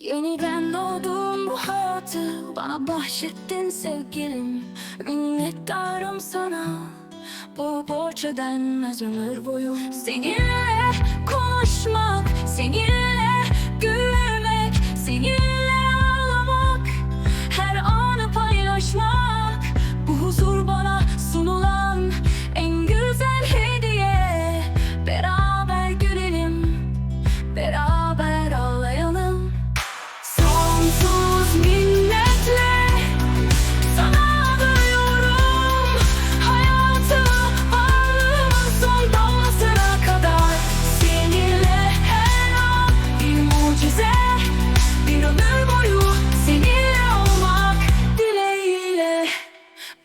Yeniden doğdum bu hayatı Bana bahşettin sevgilim. Minnettarım sana Bu borç ödenmez ömür boyu. Seninle konuşmak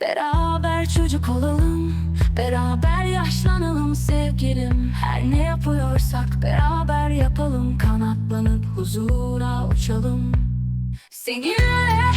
Beraber çocuk olalım Beraber yaşlanalım sevgilim. Her ne yapıyorsak beraber yapalım Kanatlanıp huzura uçalım. Seninle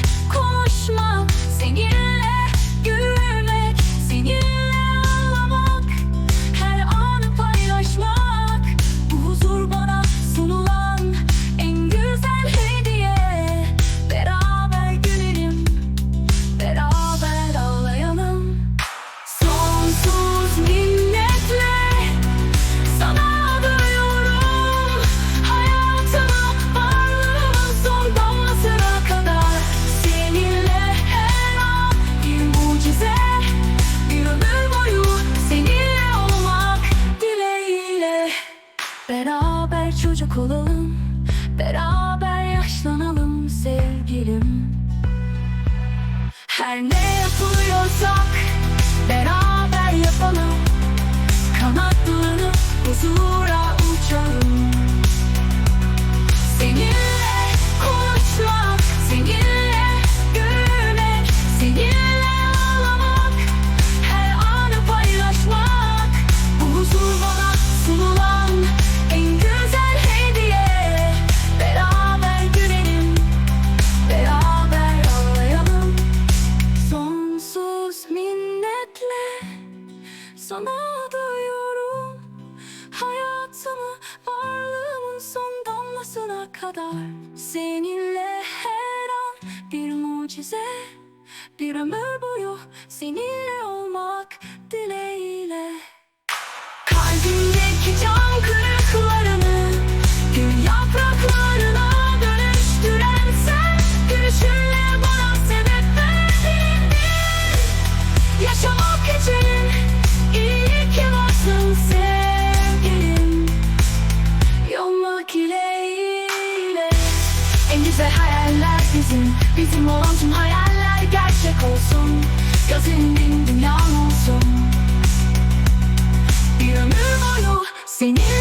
Çocuk olalım Beraber yaşlanalım sevgilim. Her ne yapıyorsak beraber yapalım. Kanatlanıp huzura sana duyuyorum. Hayatımı varlığımın son damlasına kadar. Seninle her an bir mucize Bir ömür boyu seninle olmak dileğiyle. Kalbimdeki can kırıklarını Gül yapraklarına dönüştüren sen Gülüşünle bana sebep verdin. Yaşamak için Güzel hayaller bizim Bizim olan tüm hayaller gerçek olsun. Gözünün dünyam olsun. Bir ömür boyu dileğiyle